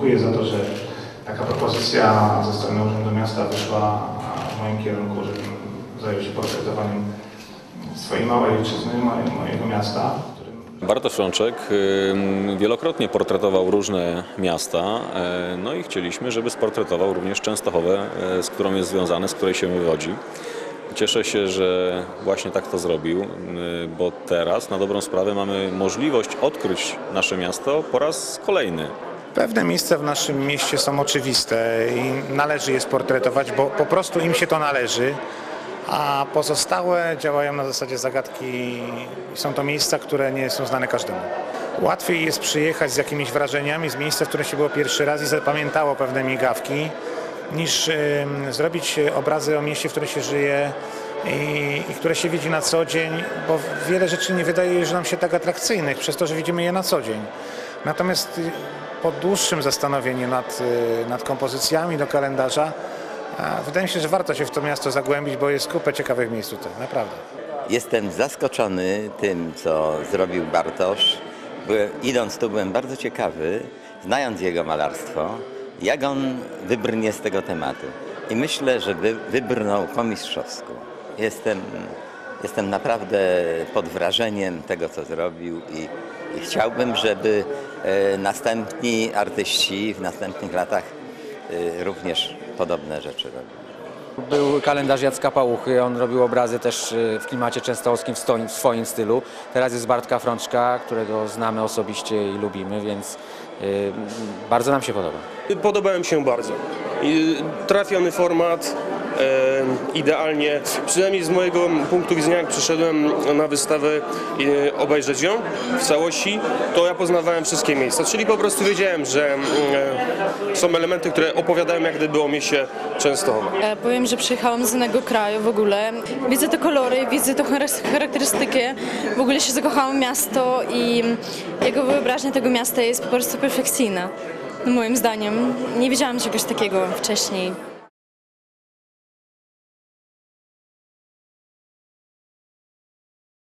dziękuję za to, że taka propozycja ze strony Urzędu Miasta wyszła w moim kierunku, żebym zajął się portretowaniem swojej małej ojczyzny, moje- mojego miasta. Bartosz Rączek wielokrotnie portretował różne miasta, e, no i chcieliśmy, żeby sportretował również Częstochowę, e, z którą jest związany, z której się wywodzi. Cieszę się, że właśnie tak to zrobił, y, bo teraz na dobrą sprawę mamy możliwość odkryć nasze miasto po raz kolejny. Pewne miejsca w naszym mieście są oczywiste i należy je sportretować, bo po prostu im się to należy, a pozostałe działają na zasadzie zagadki są to miejsca, które nie są znane każdemu. Łatwiej jest przyjechać z jakimiś wrażeniami z miejsca, w którym się było pierwszy raz i zapamiętało pewne migawki, niż ym, zrobić obrazy o mieście, w którym się żyje i, i które się widzi na co dzień, bo wiele rzeczy nie wydaje się nam się tak atrakcyjnych przez to, że widzimy je na co dzień. Natomiast y, po dłuższym zastanowieniu nad, y, nad kompozycjami do kalendarza, wydaje mi się, że warto się w to miasto zagłębić, bo jest kupę ciekawych miejsc tutaj, naprawdę. Jestem zaskoczony tym, co zrobił Bartosz. Byłem, idąc tu byłem bardzo ciekawy, znając jego malarstwo, jak on wybrnie z tego tematu. I myślę, że wy, wybrnął po mistrzowsku. Jestem, jestem naprawdę pod wrażeniem tego, co zrobił i, i chciałbym, żeby e, następni artyści w następnych latach e, również podobne rzeczy robili. Był kalendarz Jacka Pałuchy, on robił obrazy też y, w klimacie częstochowskim w, stoim, w swoim stylu. Teraz jest Bartka Frączka, którego znamy osobiście i lubimy, więc bardzo nam się podoba. Podobałem się bardzo. Trafiony format, e, idealnie, przynajmniej z mojego punktu widzenia, jak przyszedłem na wystawę e, obejrzeć ją w całości, to ja poznawałem wszystkie miejsca, czyli po prostu wiedziałem, że mm, e, są elementy, które opowiadają jak gdyby o mieście Częstochowa. E, Powiem, że przyjechałam z innego kraju w ogóle. Widzę te kolory, widzę tą charak- charakterystykę. W ogóle się zakochałam miasto i jego wyobraźnia tego miasta jest po prostu perfekcyjna. Moim zdaniem. Nie widziałam czegoś takiego wcześniej.